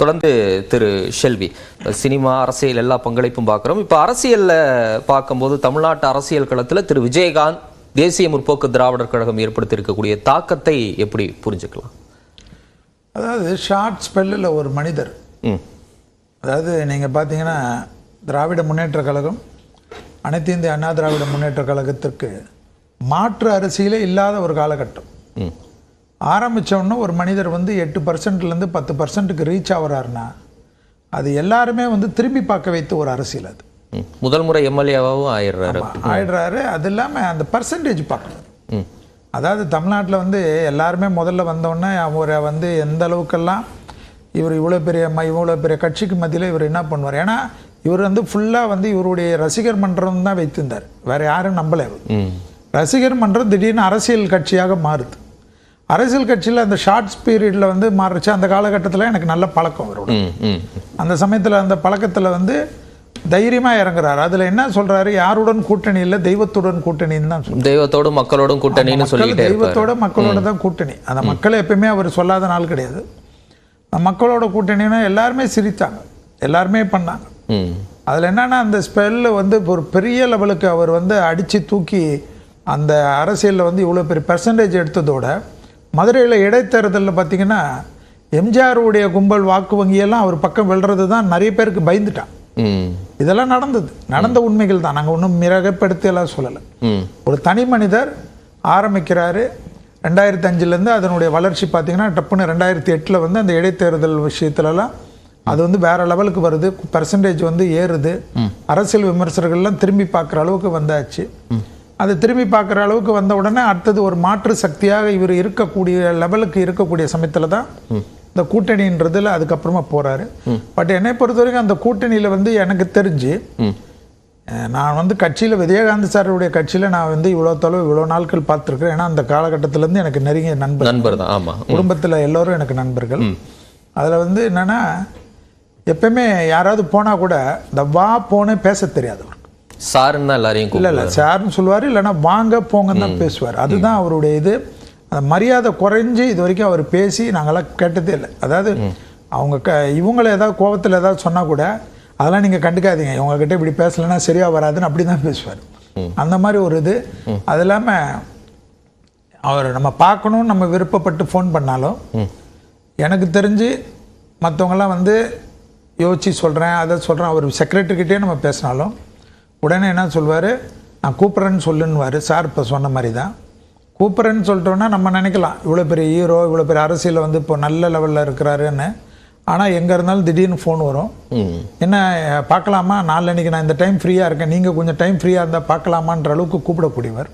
தொடர்ந்து திரு ஷெல்வி. சினிமா அரசியல் எல்லா பங்களிப்பும் பார்க்குறோம். இப்போ அரசியல்ல பார்க்கும்போது தமிழ்நாட்டு அரசியல் களத்துல திரு விஜயகாந்த் தேசிய முற்போக்கு திராவிடர் கழகம் ஏற்படுத்தியிருக்கக்கூடிய தாக்கத்தை எப்படி புரிஞ்சுக்கலாம்? அதாவது ஷார்ட் ஸ்பெல்லில் ஒரு மனிதர். ம். அதாவது நீங்கள் பார்த்தீங்கன்னா திராவிட முன்னேற்ற கழகம் அனைத்து இந்திய அண்ணா திராவிட முன்னேற்ற கழகத்திற்கு மாற்று அரசியலே இல்லாத ஒரு காலகட்டம். ம். ஆரம்பித்தோடனே ஒரு மனிதர் வந்து எட்டு பர்சன்ட்லேருந்து பத்து பர்சன்ட்டுக்கு ரீச் ஆகுறாருன்னா அது எல்லாருமே வந்து திரும்பி பார்க்க வைத்த ஒரு அரசியல் அது. முதல் முறை எம்எல்ஏவாகவும் ஆயிடுறாரு. ஆயிடுறாரு. அது இல்லாமல் அந்த பர்சன்டேஜ் பார்க்கணும். அதாவது தமிழ்நாட்டில் வந்து எல்லாருமே முதல்ல வந்தோடனே அவரை வந்து எந்த அளவுக்கெல்லாம் இவர் இவ்வளோ பெரிய இவ்வளோ பெரிய கட்சிக்கு மத்தியில் இவர் என்ன பண்ணுவார்? ஏன்னா இவர் வந்து ஃபுல்லாக வந்து இவருடைய ரசிகர் மன்றம் தான் வைத்திருந்தார். வேற யாரும் நம்பலை ரசிகர் மன்றம் திடீர்னு அரசியல் கட்சியாக மாறுது. அரசியல் கட்சியில் அந்த ஷார்ட்ஸ் பீரியடில் வந்து மாறுச்சு. அந்த காலகட்டத்தில் எனக்கு நல்ல பழக்கம் அவரோட. ம் ம். அந்த சமயத்தில் அந்த பழக்கத்தில் வந்து தைரியமாக இறங்குறாரு. அதில் என்ன சொல்றாரு? யாருடன் கூட்டணி இல்லை தெய்வத்துடன் கூட்டணின்னு தான் சொல்றாரு. தெய்வத்தோடும் மக்களோடும் கூட்டணின்னு இருப்பாரு. தெய்வத்தோட மக்களோட தான் கூட்டணி. அந்த மக்களை எப்பயுமே அவர் சொல்லாத நாள் கிடையாது. மக்களோட கூட்டணினா எல்லாருமே சிரித்தாங்க எல்லாருமே பண்ணாங்க. அதில் என்னன்னா அந்த ஸ்பெல்ல வந்து ஒரு பெரிய லெவலுக்கு அவர் வந்து அடித்து தூக்கி அந்த அரசியலில் வந்து இவ்வளோ பெரிய பெர்சன்டேஜ் எடுத்ததோட மதுரையில் இடைத்தேர்தலில் பார்த்தீங்கன்னா எம்ஜிஆருடைய கும்பல் வாக்கு வங்கியெல்லாம் அவர் பக்கம் வெல்றது தான் நிறைய பேருக்கு பயந்துட்டான். இதெல்லாம் நடந்தது. நடந்த உண்மைகள் தான். நாங்கள் ஒன்றும் மிரகப்படுத்தி எல்லாம் சொல்லலை. ஒரு தனி மனிதர் ஆரம்பிக்கிறாரு. ரெண்டாயிரத்தி அஞ்சுலேருந்து அதனுடைய வளர்ச்சி பார்த்தீங்கன்னா டப்புன்னு ரெண்டாயிரத்தி எட்டில் வந்து அந்த இடைத்தேர்தல் விஷயத்துலலாம் அது வந்து வேற லெவலுக்கு வருது. பர்சன்டேஜ் வந்து ஏறுது. அரசியல் விமர்சகர்கள்லாம் திரும்பி பார்க்குற அளவுக்கு வந்தாச்சு. அது திரும்பி பார்க்குற அளவுக்கு வந்த உடனே அடுத்தது ஒரு மாற்று சக்தியாக இவர் இருக்கக்கூடிய லெவலுக்கு இருக்கக்கூடிய சமயத்தில் தான் இந்த கூட்டணின்றதுல அதுக்கப்புறமா போறாரு. பட் என்னை பொறுத்த வரைக்கும் அந்த கூட்டணியில் வந்து எனக்கு தெரிஞ்சு நான் வந்து கட்சியில் விஜயகாந்த் சாருடைய கட்சியில் நான் வந்து இவ்வளோ தொலைவு இவ்வளோ நாட்கள் பார்த்துருக்கேன் ஏன்னா அந்த காலகட்டத்திலேருந்து எனக்கு நெருங்கிய நண்பர் நண்பர் தான் ஆமா. குடும்பத்தில் எல்லோரும் எனக்கு நண்பர்கள். அதில் வந்து என்னென்னா எப்பயுமே யாராவது போனால் கூட இந்த வா போனே பேச தெரியாது அவருக்கு சாருன்னு தான் எல்லாரையும் இல்லை. இல்லை சார்னு சொல்லுவார் இல்லைன்னா வாங்க போங்கன்னு தான் பேசுவார். அதுதான் அவருடைய இது. அந்த மரியாதை குறைஞ்சு இது வரைக்கும் அவர் பேசி நாங்களாம் கேட்டதே இல்லை. அதாவது அவங்க க இவங்களை ஏதாவது கோபத்தில் ஏதாவது சொன்னால் கூட அதெல்லாம் நீங்கள் கண்டுக்காதீங்க. இவங்ககிட்ட இப்படி பேசலைன்னா சரியாக வராதுன்னு அப்படி தான் பேசுவார் அந்த மாதிரி ஒரு இது. அது இல்லாமல் அவர் நம்ம பார்க்கணும்னு நம்ம விருப்பப்பட்டு ஃபோன் பண்ணாலும் எனக்கு தெரிஞ்சு மற்றவங்களாம் வந்து யோசிச்சு சொல்கிறேன் அதை சொல்கிறேன் அவர் செக்ரட்டரிக்கிட்டே நம்ம பேசினாலும் உடனே என்ன சொல்வார்? நான் கூப்பிட்றேன்னு சொல்லுன்னுவார். சார் இப்போ சொன்ன மாதிரி தான் கூப்பிட்றேன்னு சொல்லிட்டோன்னா நம்ம நினைக்கலாம் இவ்வளோ பெரிய ஹீரோ இவ்வளோ பெரிய அரசியலில் வந்து இப்போ நல்ல லெவலில் இருக்கிறாருன்னு. ஆனால் எங்கே இருந்தாலும் திடீர்னு ஃபோன் வரும். என்ன பார்க்கலாமா? நாளன்னைக்கு நான் இந்த டைம் ஃப்ரீயாக இருக்கேன். நீங்கள் கொஞ்சம் டைம் ஃப்ரீயாக இருந்தால் பார்க்கலாமான்ற அளவுக்கு கூப்பிடக்கூடியவர்.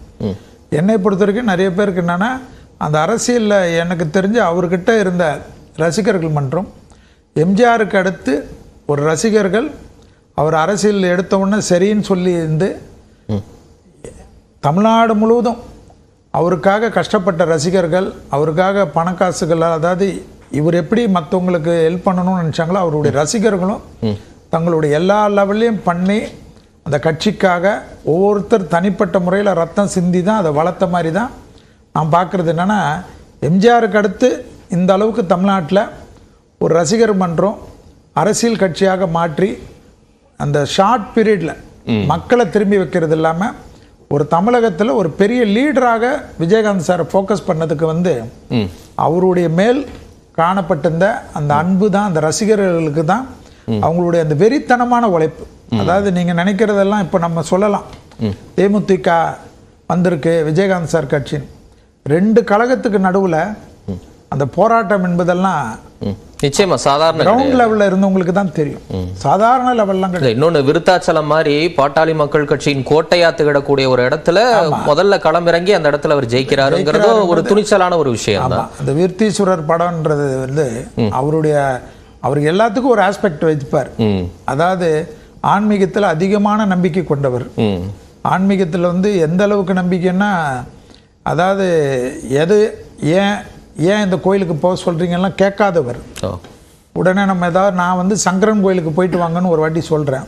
என்னை பொறுத்த வரைக்கும் நிறைய பேருக்கு என்னென்னா அந்த அரசியலில் எனக்கு தெரிஞ்சு அவர்கிட்ட இருந்த ரசிகர்கள் மன்றம் எம்ஜிஆருக்கு அடுத்து ஒரு ரசிகர்கள் அவர் அரசியல் எடுத்த உடனே சரின்னு சொல்லி இருந்து தமிழ்நாடு முழுவதும் அவருக்காக கஷ்டப்பட்ட ரசிகர்கள் அவருக்காக பணக்காசுகள் அதாவது இவர் எப்படி மற்றவங்களுக்கு ஹெல்ப் பண்ணணும்னு நினச்சாங்களோ அவருடைய ரசிகர்களும் தங்களுடைய எல்லா லெவல்லையும் பண்ணி அந்த கட்சிக்காக ஒவ்வொருத்தர் தனிப்பட்ட முறையில் ரத்தம் சிந்தி தான் அதை வளர்த்த மாதிரி தான் நான் பார்க்குறது என்னென்னா எம்ஜிஆருக்கு அடுத்து இந்த அளவுக்கு தமிழ்நாட்டில் ஒரு ரசிகர் மன்றம் அரசியல் கட்சியாக மாற்றி அந்த ஷார்ட் பீரியடில் மக்களை திரும்பி வைக்கிறது இல்லாமல் ஒரு தமிழகத்தில் ஒரு பெரிய லீடராக விஜயகாந்த் சாரை ஃபோக்கஸ் பண்ணதுக்கு வந்து அவருடைய மேல் காணப்பட்டிருந்த அந்த அன்பு தான் அந்த ரசிகர்களுக்கு தான் அவங்களுடைய அந்த வெறித்தனமான உழைப்பு. அதாவது நீங்கள் நினைக்கிறதெல்லாம் இப்போ நம்ம சொல்லலாம். தேமுதிக வந்திருக்கு விஜயகாந்த் சார் கட்சின்னு. ரெண்டு கழகத்துக்கு நடுவில் அந்த போராட்டம் என்பதெல்லாம். நிச்சயமா சாதாரண கிரவுண்ட் லெவலில் இருந்தவங்களுக்கு தான் தெரியும். சாதாரண லெவல்லாம் கிடையாது இன்னொன்னு விருத்தாச்சலம் மாதிரி பாட்டாளி மக்கள் கட்சியின் கோட்டையா திகழக்கூடிய ஒரு இடத்துல முதல்ல களமிறங்கி அந்த இடத்துல அவர் ஜெயிக்கிறாருங்கிறதும் ஒரு துணிச்சலான ஒரு விஷயம் தான் அந்த வீர்த்தீஸ்வரர் படம்ன்றது வந்து அவருடைய அவருக்கு எல்லாத்துக்கும் ஒரு ஆஸ்பெக்ட் வைப்பார். அதாவது ஆன்மீகத்தில் அதிகமான நம்பிக்கை கொண்டவர். ஆன்மீகத்தில் வந்து எந்த அளவுக்கு நம்பிக்கைன்னா அதாவது எது ஏன் ஏன் இந்த கோயிலுக்கு போக சொல்கிறீங்கலாம் கேட்காதவர். உடனே நம்ம ஏதாவது நான் வந்து சங்கரன் கோயிலுக்கு போயிட்டு வாங்கன்னு ஒரு வாட்டி சொல்கிறேன்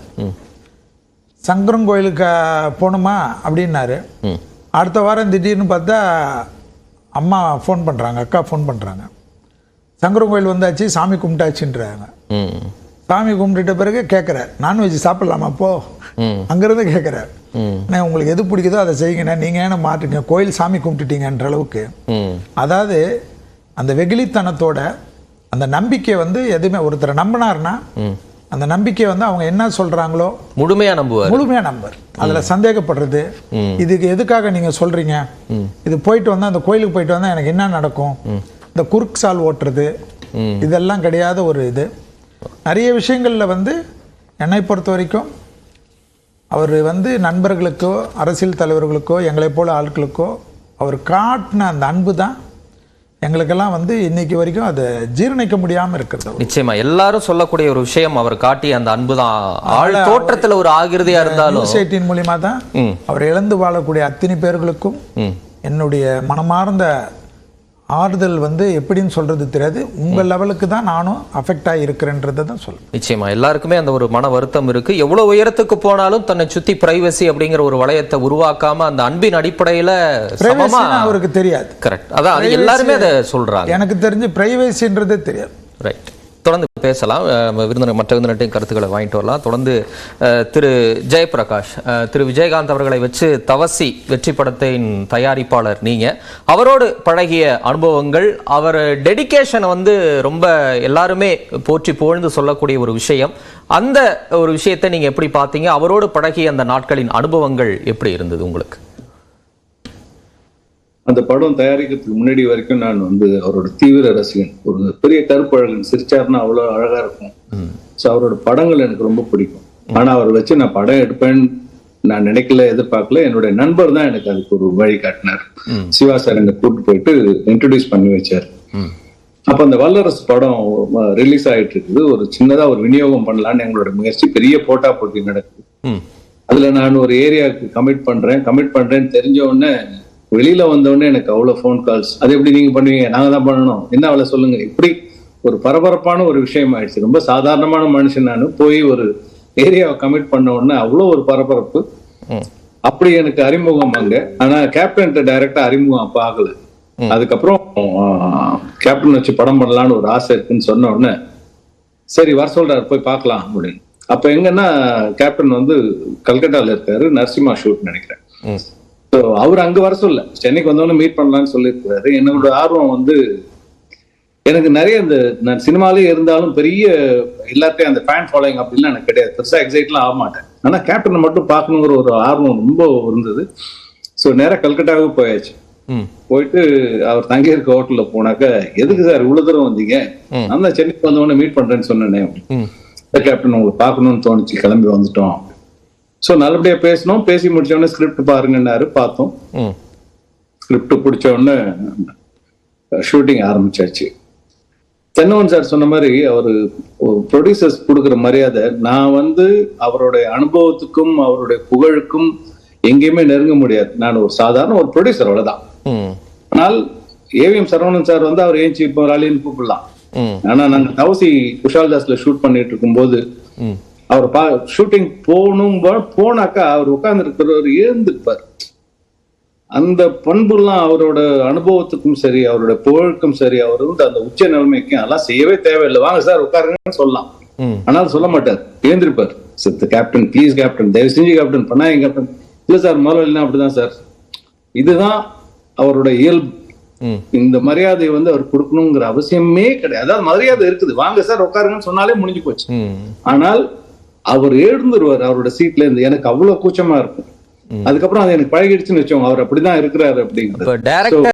சங்கரன் கோயிலுக்கு போகணுமா? அப்படின்னாரு. அடுத்த வாரம் திடீர்னு பார்த்தா அம்மா ஃபோன் பண்ணுறாங்க அக்கா ஃபோன் பண்ணுறாங்க சங்கரன் கோயில் வந்தாச்சு சாமி கும்பிட்டாச்சுன்றாங்க. சாமி கும்பிட்டுட்ட பிறகு கேட்குறார் நான்வெஜ் சாப்பிடலாமா? ம். அங்கேருந்து கேட்குறார். அண்ணே உங்களுக்கு எது பிடிக்குதோ அதை செய்யுங்கண்ணே நீங்கள் ஏன்னா மாட்டுங்க கோயில் சாமி கும்பிட்டுட்டீங்கன்ற அளவுக்கு. அதாவது அந்த வெகுளித்தனத்தோட அந்த நம்பிக்கை வந்து எதுவுமே ஒருத்தரை நம்பினார்னா அந்த நம்பிக்கை வந்து அவங்க என்ன சொல்றாங்களோ முழுமையா நம்புவார். முழுமையா நம்பர் அதுல சந்தேகப்படுறது. இதுக்கு எதுக்காக நீங்க சொல்றீங்க? இது போயிட்டு வந்தா அந்த கோயிலுக்கு போயிட்டு வந்தா எனக்கு என்ன நடக்கும்? இந்த குறுக்கு சால் ஓட்டுறது. இதெல்லாம் கிடையாத ஒரு இது. நிறைய விஷயங்கள்ல வந்து என்னை பொறுத்த வரைக்கும் அவர் வந்து நண்பர்களுக்கோ அரசியல் தலைவர்களுக்கோ எங்களை போல ஆட்களுக்கோ அவர் காட்டின அந்த அன்பு தான் எங்களுக்கெல்லாம் வந்து இன்னைக்கு வரைக்கும் அதை ஜீரணிக்க முடியாம இருக்கிறது நிச்சயமா. எல்லாரும் சொல்லக்கூடிய ஒரு விஷயம் அவர் காட்டிய அந்த அன்புதான். ஆள் தோற்றத்துல ஒரு ஆகிருதியா இருந்தாலும் எயிட்டின் மூலியமா தான். அவர் இழந்து வாழக்கூடிய அத்தனை பேர்களுக்கும் என்னுடைய மனமார்ந்த ஆறுதல் வந்து எப்படின்னு சொல்றது தெரியாது. உங்க லெவலுக்கு தான் நானும் அஃபெக்ட் ஆகி இருக்கிறேன்றதை தான் சொல்றேன். நிச்சயமா. எல்லாருக்குமே அந்த ஒரு மன வருத்தம் இருக்கு. எவ்வளவு உயரத்துக்கு போனாலும் தன்னை சுத்தி பிரைவசி அப்படிங்கிற ஒரு வளையத்தை உருவாக்காம அந்த அன்பின் அடிப்படையில சமமா பிரைவேசின்னு அவருக்கு தெரியாது. கரெக்ட் அதான் அது எல்லாருமே அதை சொல்றாங்க. எனக்கு தெரிஞ்சு பிரைவேசின்றதே தெரியாது. ரைட் தொடர்ந்து பேசலாம். விருந்தினர் மற்ற விருந்தினர்ட்டையும் கருத்துக்களை வாங்கிட்டு வரலாம். தொடர்ந்து திரு ஜெயபிரகாஷ் திரு விஜயகாந்த் அவர்களை வச்சு தவசி வெற்றி படத்தின் தயாரிப்பாளர் நீங்க. அவரோடு பழகிய அனுபவங்கள் அவர் டெடிகேஷனை வந்து ரொம்ப எல்லாருமே போற்றி புகழ்ந்து சொல்லக்கூடிய ஒரு விஷயம். அந்த ஒரு விஷயத்தை நீங்க எப்படி பார்த்தீங்க? அவரோடு பழகிய அந்த நாட்களின் அனுபவங்கள் எப்படி இருந்தது உங்களுக்கு? அந்த படம் தயாரிக்கிறதுக்கு முன்னாடி வரைக்கும் நான் வந்து அவரோட தீவிர ரசிகன். ஒரு பெரிய கருப்பழகன் சிரிச்சாருன்னா அவ்வளவு அழகா இருக்கும். ஸோ அவரோட படங்கள் எனக்கு ரொம்ப பிடிக்கும். ஆனா அவர் வச்சு நான் படம் எடுப்பேன்னு நான் நினைக்கல எதிர்பார்க்கல. என்னுடைய நண்பர் தான் எனக்கு அதுக்கு ஒரு வழி காட்டினார். சிவா சார் என்னை கூட்டு போயிட்டு இன்ட்ரடியூஸ் பண்ணி வச்சார். அப்ப அந்த வல்லரசு படம் ரிலீஸ் ஆயிட்டு இருக்குது ஒரு சின்னதா ஒரு விநியோகம் பண்ணலான்னு எங்களோட முயற்சி. பெரிய போட்டா போட்டி நடக்குது. அதுல நான் ஒரு ஏரியாவுக்கு கமிட் பண்றேன். கமிட் பண்றேன்னு தெரிஞ்ச உடனே வெளியில வந்த உடனே எனக்கு அவ்வளவு ஃபோன் கால்ஸ் அது எப்படி நீங்க பண்ணுவீங்க? நாங்க தான் பண்ணணும். என்ன அவளை சொல்லுங்க? இப்படி ஒரு பரபரப்பான ஒரு விஷயம் ஆயிடுச்சு. ரொம்ப சாதாரணமான மனுஷன் நான். போய் ஒரு ஏரியாவை கமிட் பண்ண உடனே அவ்வளோ ஒரு பரபரப்பு. அப்படி எனக்கு அறிமுகம் அங்க. ஆனா கேப்டன் டைரக்டா அறிமுகம் அப்ப ஆகல. அதுக்கப்புறம் கேப்டன் வச்சு படம் பண்ணலாம்னு ஒரு ஆசை இருக்குன்னு சொன்ன உடனே சரி வர சொல்றாரு போய் பார்க்கலாம் அப்படின்னு. அப்ப எங்கன்னா கேப்டன் வந்து கல்கட்டால இருக்காரு. நரசிம்மா ஷூட் நினைக்கிறேன். ஸோ அவர் அங்க வர சொல்ல. சென்னைக்கு வந்தோடனே மீட் பண்ணலாம்னு சொல்லியிருக்காரு என்னோட ஆர்வம் வந்து எனக்கு நிறைய இந்த நான் சினிமாலே இருந்தாலும் பெரிய எல்லாத்தையும் அந்த ஃபேன் ஃபாலோயிங் அப்படிலாம் எனக்கு கிடையாது. பெருசா எக்ஸைட்லாம் ஆக மாட்டேன். ஆனா கேப்டனை மட்டும் பார்க்கணுங்கிற ஒரு ஆர்வம் ரொம்ப இருந்தது. ஸோ நேரா கல்கட்டாவுக்கு போயாச்சு. போயிட்டு அவர் தங்கி இருக்க ஹோட்டல்ல போனாக்க எதுக்கு சார் இவ்வளவு தூரம் வந்தீங்க. நான் தான் சென்னைக்கு வந்த உடனே மீட் பண்றேன்னு சொன்னேனே. கேப்டன் உங்களை பார்க்கணும்னு தோணுச்சு. கிளம்பி வந்துட்டோம். ஸோ நல்லபடியா பேசினோம் பேசி முடிச்ச உடனே ஸ்கிரிப்ட் பாருங்கன்னாரு. பார்த்தோம். ஸ்கிரிப்ட் பிடிச்ச உடனே ஷூட்டிங் ஆரம்பிச்சாச்சு. தென்னவன் சார் சொன்ன மாதிரி அவர் ப்ரொடியூசர்ஸ் கொடுக்குற மரியாதை நான் வந்து அவருடைய அனுபவத்துக்கும் அவருடைய புகழுக்கும் எங்கேயுமே நெருங்க முடியாது. நான் ஒரு சாதாரண ஒரு ப்ரொடியூசர் அவ்வளவுதான். ஆனால் ஏவிஎம் சரவணன் சார் வந்து அவர் ஏஞ்சி இப்போ ராலின்னு கூப்பிடலாம். ஆனா நாங்க தவசி குஷால் தாஸ்ல ஷூட் பண்ணிட்டு இருக்கும்போது ம். அவர் பா ஷூட்டிங் போகணும் போனாக்கா அவர் உட்கார்ந்து இருக்கிறவர் ஏந்திருப்பார் அந்த பண்புலாம் அவரோட அனுபவத்துக்கும் சரி அவரோட புகழுக்கும் சரி அவர் வந்து அந்த உச்ச நிலைமைக்கும் அதெல்லாம் செய்யவே தேவையில்லை. வாங்க சார் உட்காருங்கன்னு சொல்லலாம். ஆனால் சொல்ல மாட்டார். ஏந்திருப்பார் சித்த கேப்டன் ப்ளீஸ் கேப்டன் தயவு செஞ்சு கேப்டன் பண்ணாங்க கேப்டன் இல்ல சார் முதல்ல அப்படிதான் சார். இதுதான் அவரோட இயல்பு. இந்த மரியாதை வந்து அவர் கொடுக்கணுங்கிற அவசியமே கிடையாது. அதாவது மரியாதை இருக்குது. வாங்க சார் உட்காருங்கன்னு சொன்னாலே முடிஞ்சு போச்சு. ஆனால் அவர் எழுந்துருவார் அவரோட சீட்ல இருந்து. எனக்கு அவ்வளவு கூச்சமா இருக்கும். அதுக்கப்புறம் அது எனக்கு பழகிடுச்சுன்னு வச்சோம் அவர் அப்படிதான் இருக்கிறாரு அப்படிங்கிறது.